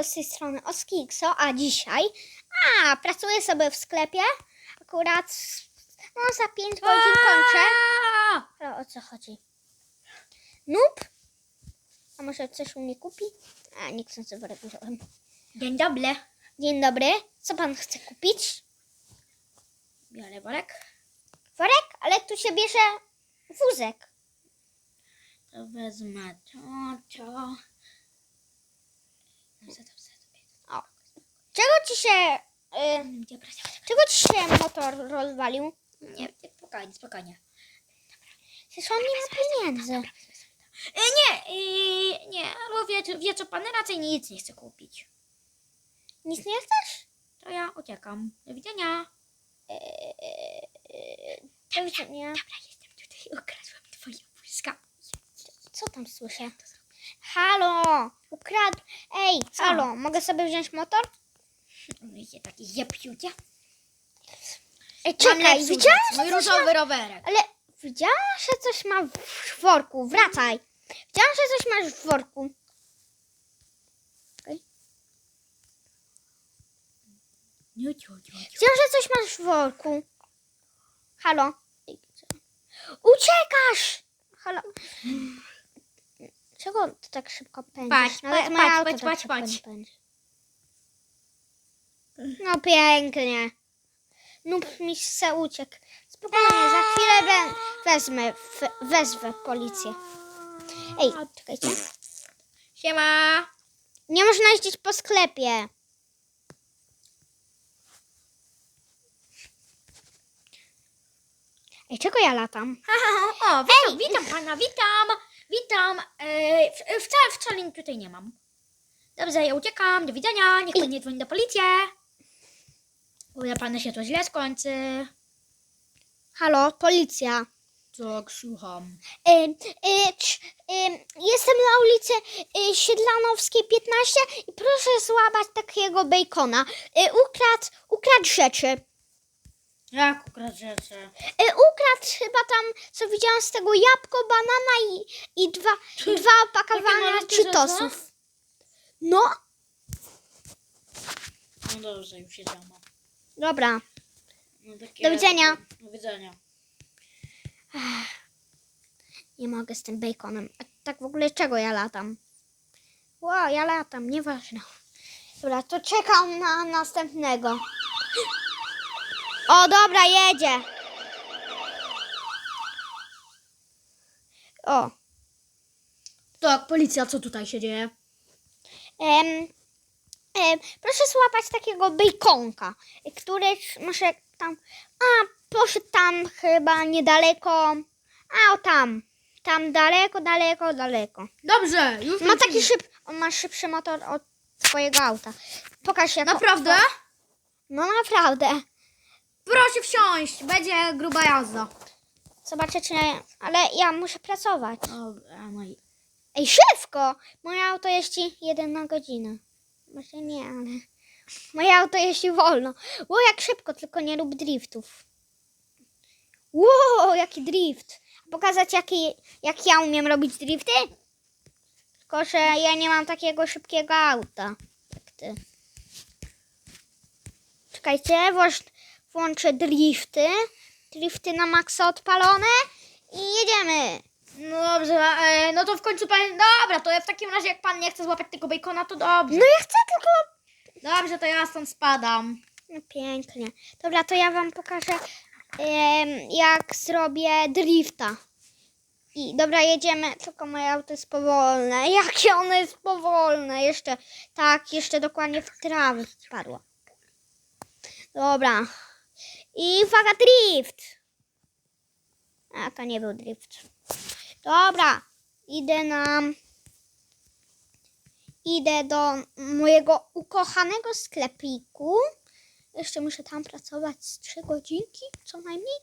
z tej strony Oskikso, a dzisiaj a, pracuję sobie w sklepie. Akurat no, za 5 godzin kończę. Ale o co chodzi? Noob? A może coś u mnie kupi? A, chcę sobie wziąłem. Dzień dobry. Dzień dobry. Co pan chce kupić? Biorę worek. Worek? Ale tu się bierze wózek. To wezmę to, to. Dobrze, dobrze, dobrze. O. Czego ci się... Y, czego ci się motor rozwalił? Nie, nie, spokojnie, spokojnie. Przecież on nie ma pieniędzy. Nie, nie, bo wie, wie co pan raczej nic nie chce kupić. Nic nie chcesz? To ja uciekam. Do widzenia. Do widzenia. Dobra, jestem tutaj. Ukradłam twoje wózka. Co tam słyszę? Halo! Ukradł. Ej, Co? halo, mogę sobie wziąć motor? Wiecie, taki jepsiucie. Ej, czekaj, widziałam, wózek, że Mój coś różowy ma... rowerek. Ale widziałam, że coś ma w worku. Wracaj. Widziałam, że coś masz w worku. Nie, ciu, ciu, ciu. Widziałam, że coś masz w worku. Halo? Uciekasz! Halo? Czego ty tak szybko pędzisz? Patrz, Nawet patrz, moje patrz, auto patrz, tak patrz, szybko patrz. nie pędzi. No pięknie. Noob mi se uciekł. Spokojnie, za chwilę we, wezmę, wezwę policję. Ej, czekajcie. Siema. Nie można jeździć po sklepie. Ej, czego ja latam? O, witam, witam pana, witam, witam. E, w, wcale, wcale tutaj nie mam. Dobrze, ja uciekam, do widzenia, niech pan nie dzwoni do policji. Ja pana się to źle skończy. Halo, policja. Tak, słucham. Y, y, cz, y, jestem na ulicy y, Siedlanowskiej 15 i proszę złapać takiego bacona. Y, ukradł, ukradł rzeczy. Jak ukradł rzeczy? Y, ukradł chyba tam, co widziałam z tego, jabłko, banana i, i dwa, dwa opakowania czytosów. No, No dobrze, już się działa. Dobra. No, takie- Do widzenia. Do widzenia. Nie mogę z tym baconem. A tak w ogóle czego ja latam? Wow, ja latam, nieważne. Dobra, to czekam na następnego. O, dobra, jedzie. O, Tak, policja, co tutaj się dzieje? em, em, proszę złapać takiego baconka, który może tam, a poszedł tam chyba niedaleko, a o tam, tam daleko, daleko, daleko. Dobrze, już Ma taki szyb, on ma szybszy motor od twojego auta. Pokaż jak. Naprawdę? No naprawdę. Proszę wsiąść, będzie gruba jazda. Zobaczę czy ale ja muszę pracować. Dobra, no i... Ej, szybko! Moje auto jeździ jeden na godzinę. Może nie, ale moje auto jeździ wolno. Ło, jak szybko, tylko nie rób driftów. Wow, jaki drift. Pokazać jaki, jak ja umiem robić drifty? Tylko, że ja nie mam takiego szybkiego auta jak ty. Czekajcie, włącz, włączę drifty. Drifty na maksa odpalone i jedziemy. No dobrze, e, no to w końcu pan... Dobra, to w takim razie jak pan nie chce złapać tego bacona, to dobrze. No ja chcę tylko Dobrze, to ja stąd spadam. No pięknie. Dobra, to ja wam pokażę, em, jak zrobię drifta. I dobra, jedziemy, tylko moje auto jest powolne. Jakie ono jest powolne. Jeszcze, tak, jeszcze dokładnie w trawę wpadło. Dobra. I uwaga, drift. A, to nie był drift. Dobra, idę na... Idę do mojego ukochanego sklepiku. Jeszcze muszę tam pracować z trzy godzinki, co najmniej.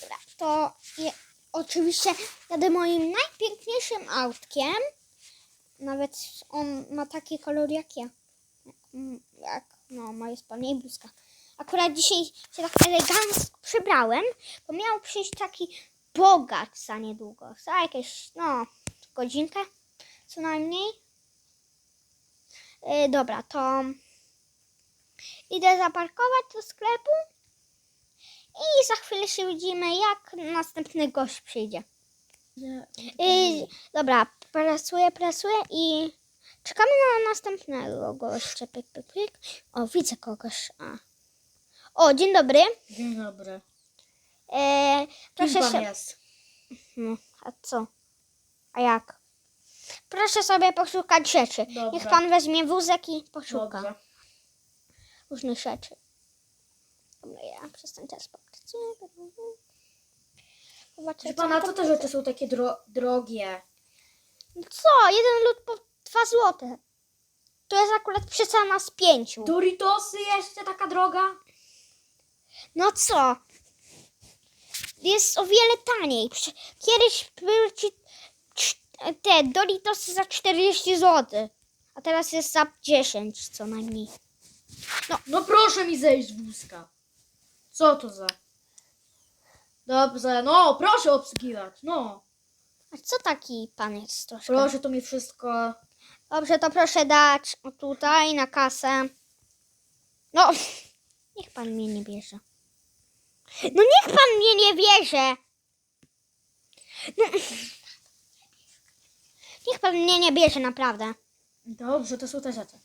Dobra, to je, oczywiście jadę moim najpiękniejszym autkiem. Nawet on ma taki kolor jak ja. Jak, mm, jak no, moje spodnie i bluzka. Akurat dzisiaj się tak elegancko przebrałem, bo miał przyjść taki bogacz za niedługo. Za jakieś, no, godzinkę co najmniej. Y, dobra, to idę zaparkować do sklepu i za chwilę się widzimy, jak następny gość przyjdzie. Y, dobra, prasuję, prasuję i czekamy na następnego gościa. Pyk, pyk, pyk. O, widzę kogoś. A. O, dzień dobry. Dzień dobry. E, proszę się. jest? No, a co? A jak? Proszę sobie poszukać rzeczy. Dobra. Niech pan weźmie wózek i poszuka Dobrze. różnych rzeczy. Dobra, ja przez ten czas popracuję. Zobaczę, Proszę pana, co te rzeczy są takie dro drogie? Co? Jeden lód po dwa złote. To jest akurat przecena z pięciu. Doritosy jeszcze taka droga? No co? Jest o wiele taniej. Kiedyś były ci te Doritosy za 40 zł. A teraz jest za 10 co najmniej. No proszę mi zejść z wózka. Co to za? Dobrze, no proszę obsługiwać, no. A co taki pan jest troszkę? Proszę to mi wszystko. Dobrze, to proszę dać tutaj na kasę. No, niech pan mnie nie bierze. No niech pan mnie nie bierze. No, niech pan mnie nie bierze, naprawdę. Dobrze, to są te rzeczy.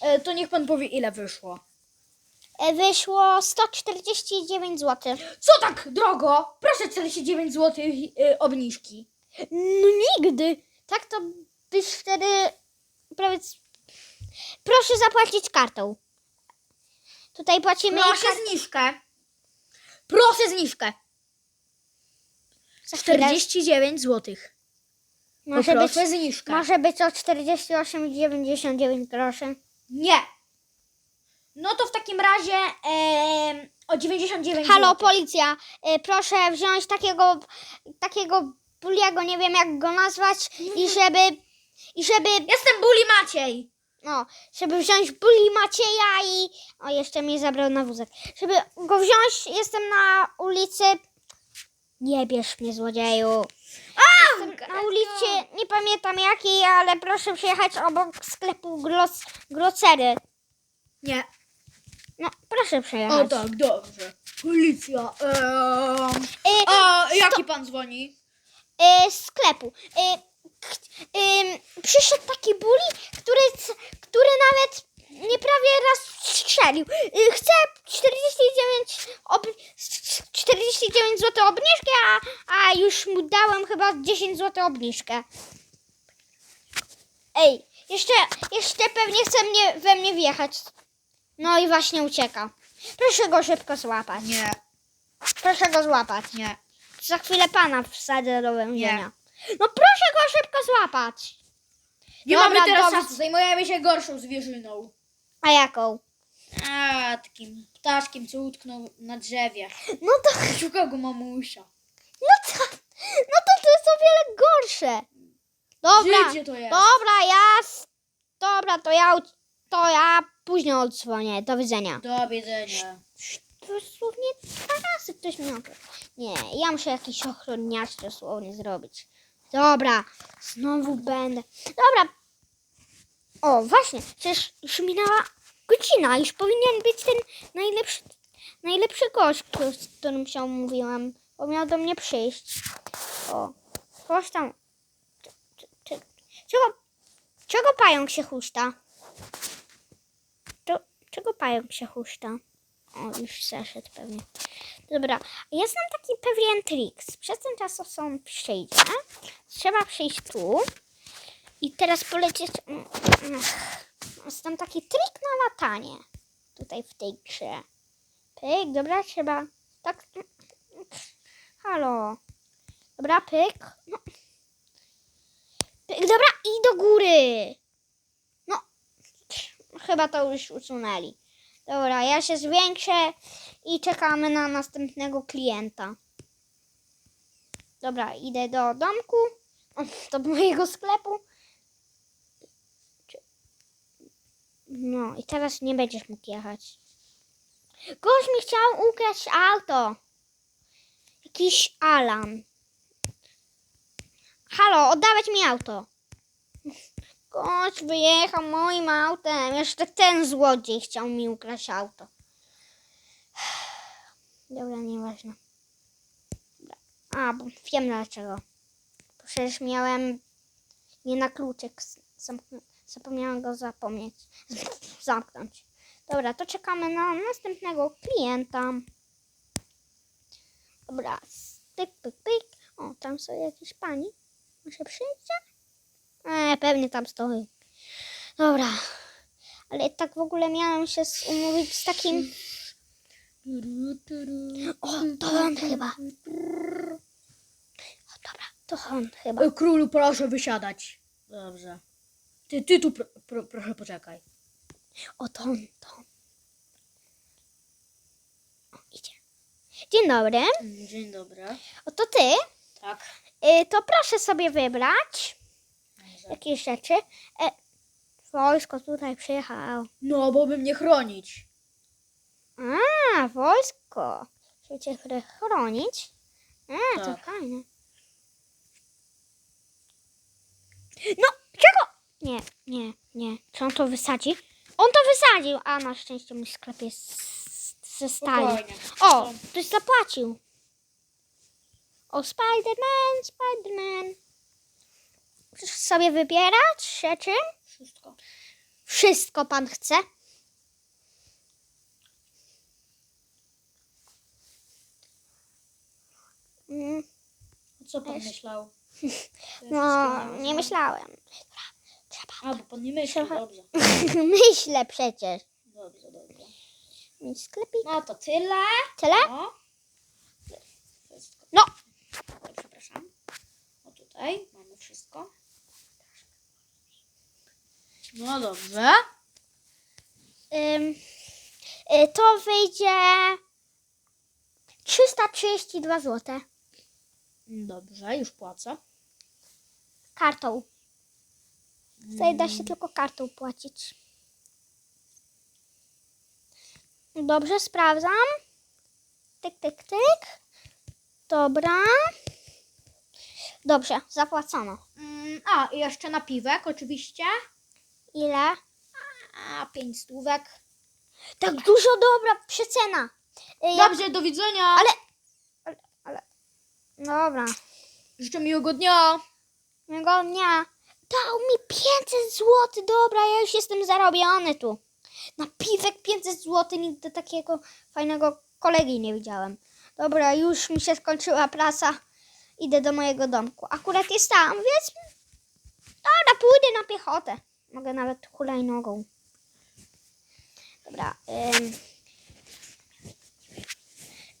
E, to niech pan powie ile wyszło. E, Wyszło 149 zł. Co tak drogo? Proszę 49 zł y, obniżki. No nigdy. Tak to byś wtedy prawie... Proszę zapłacić kartą. Tutaj płacimy... Proszę kar- zniżkę. Proszę zniżkę. za chwilę. 49 zł. Może być, Proszę zniżkę. może być o 48,99 groszy. Nie. No to w takim razie em, o 99 Halo, zł. policja, y, proszę wziąć takiego, takiego buliego, nie wiem jak go nazwać, i żeby, i żeby, Jestem Buli Maciej. No, żeby wziąć buli Macieja i, o, jeszcze mnie zabrał na wózek, żeby go wziąć, jestem na ulicy, nie bierz mnie złodzieju. Jestem na ulicy, nie pamiętam jakiej, ale proszę przyjechać obok sklepu glos, Glocery. Nie. No, proszę przyjechać. O tak, dobrze. Policja. Y, A jaki pan dzwoni? y, sklepu. Y, ym, przyszedł taki buli, który, który nawet nie prawie raz strzelił. Y, chce 49, ob, 49 zł obniżkę, a, a już mu dałem chyba 10 zł obniżkę. Ej, jeszcze, jeszcze pewnie chce mnie, we mnie wjechać. No i właśnie ucieka. Proszę go szybko złapać. Nie, Proszę go złapać. nie. Za chwilę pana wsadzę do więzienia. No proszę go szybko złapać. Nie Dobra, mamy teraz czasu, zajmujemy się gorszą zwierzyną. A jaką? A, takim ptaszkiem, co utknął na drzewie. No to, Szuka go mamusia. no to, no to to jest o wiele gorsze. Dobra, Życie to jest. dobra, ja, s- dobra, to ja, to ja później odzwonię. Do widzenia. Do widzenia. Dosłownie dwa razy ktoś mnie okradł. Nie, ja muszę jakiś ochroniarz dosłownie zrobić. Dobra, znowu będę. Dobra. O, właśnie, przecież już minęła godzina. Już powinien być ten najlepszy, najlepszy gość, z którym się umówiłam. Bo miał do mnie przyjść. O, coś tam. Czego, czego pająk się chusta? To, czego pająk się chusta? O, już zeszedł pewnie. Dobra, ja znam taki pewien trik. Przez ten czas co on. Trzeba przyjść tu i teraz polecieć. mm, mm, Znam taki trik na latanie. Tutaj w tej grze. Pyk, dobra, trzeba. Tak. mm, Halo. Dobra, pyk. No. Pyk, dobra, i do góry. No. Chyba to już usunęli. Dobra, ja się zwiększę i czekamy na następnego klienta. Dobra, idę do domku, do mojego sklepu. No i teraz nie będziesz mógł jechać. Gość mi chciał ukraść auto. Jakiś Alan. Halo, oddawać mi auto. Gość wyjechał moim autem. Jeszcze ten złodziej chciał mi ukraść auto. Dobra, nieważne. A, bo wiem dlaczego. Przecież miałem nie na zamknę- Zapomniałam go zapomnieć. Zamknąć. Dobra, to czekamy na następnego klienta. Dobra, pyk, pyk, pyk. O, tam są jakieś pani. Może przyjdzie? E, pewnie tam stoi. Dobra. Ale tak w ogóle miałam się umówić z takim... O, to on chyba. O, dobra, to on chyba. E, Królu, proszę wysiadać. Dobrze. Ty, ty tu pro, pro, proszę poczekaj. O, to on, to on. O, idzie. Dzień dobry. Mm, Dzień dobry. O, to ty. Tak. Y, to proszę sobie wybrać jakieś rzeczy. E, wojsko tutaj przyjechało. No, bo by mnie chronić. A, wojsko. Chcecie chro- chronić? A, to Tak. fajne. No, czego? Nie, nie, nie. Czy on to wysadzi? On to wysadził, a na szczęście mój sklep jest ze stali. Spokojnie. O, ktoś zapłacił. O, Spiderman, Spiderman. Chcesz sobie wybierać rzeczy? Wszystko. Wszystko pan chce? Mm, Co pan Wiesz. myślał? No, nie myślałem. Trzeba. A, bo pan nie myślał, Trzeba- dobrze. Myślę przecież. Dobrze, dobrze. Mieć sklepik. No to tyle. Tyle? No. Oj, Przepraszam. O tutaj mamy wszystko. No dobrze. Ym, y, to wyjdzie 332 zł. Dobrze, już płacę. Kartą. Tutaj da się tylko kartą płacić. Dobrze, sprawdzam. Tyk, tyk, tyk. Dobra. Dobrze, zapłacono. Mm, a, i jeszcze napiwek oczywiście. Ile? A, pięć stówek. Tak dużo, dobra, przecena. Y, ja- Dobrze, do widzenia. Ale- Dobra. Życzę miłego dnia. Miłego dnia. Dał mi 500 zł. Dobra, ja już jestem zarobiony tu. Na piwek 500 zł. Nigdy takiego fajnego kolegi nie widziałem. Dobra, już mi się skończyła praca. Idę do mojego domku. Akurat jest tam, więc... Dobra, pójdę na piechotę. Mogę nawet hulajnogą. Dobra. Ym...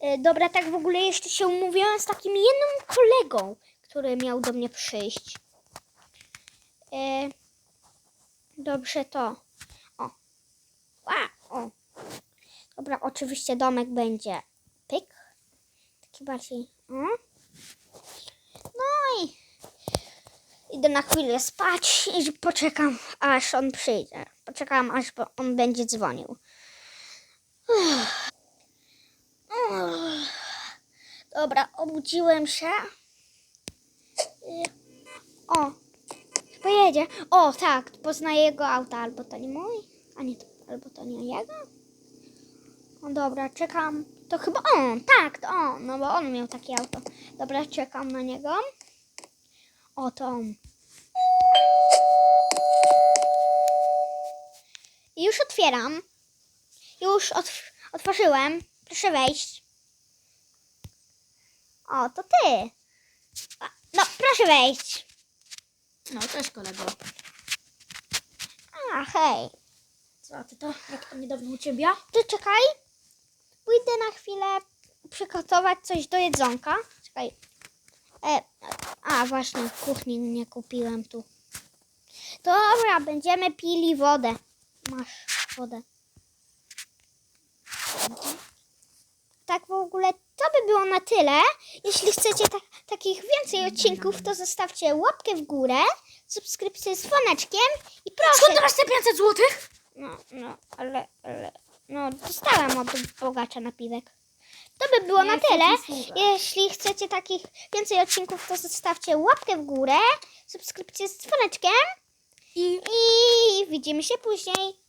Y, Dobra, tak w ogóle jeszcze się umówiłam z takim jednym kolegą, który miał do mnie przyjść. E, dobrze to. O. A, o. Dobra, oczywiście domek będzie pyk. Taki bardziej. O. No i idę na chwilę spać i poczekam, aż on przyjdzie. Poczekam, aż on będzie dzwonił. Uff. Dobra, obudziłem się. O, pojedzie. O, tak, poznaję jego auto, albo to nie mój, a nie albo to nie jego. O, dobra, czekam. To chyba on, tak, to on, no bo on miał takie auto. Dobra, czekam na niego. O, to on. Już otwieram. Już otw- otworzyłem. Proszę wejść. O, to ty. No, proszę wejść. No, cześć kolego. A, hej. Co, a ty to, jak to niedawno u ciebie? Ty czekaj. Pójdę na chwilę przygotować coś do jedzonka. Czekaj. E, a, właśnie, w kuchni nie kupiłem tu. Dobra, będziemy pili wodę. Masz wodę. Tak w ogóle to by było na tyle. Jeśli chcecie ta- takich więcej odcinków, to zostawcie łapkę w górę, subskrypcję z dzwoneczkiem i proszę. Skąd masz te 500 złotych? No, no, ale, ale, no, dostałem od bogacza napiwek. To by było na tyle. Jeśli chcecie takich więcej odcinków, to zostawcie łapkę w górę, subskrypcję z dzwoneczkiem I I widzimy się później.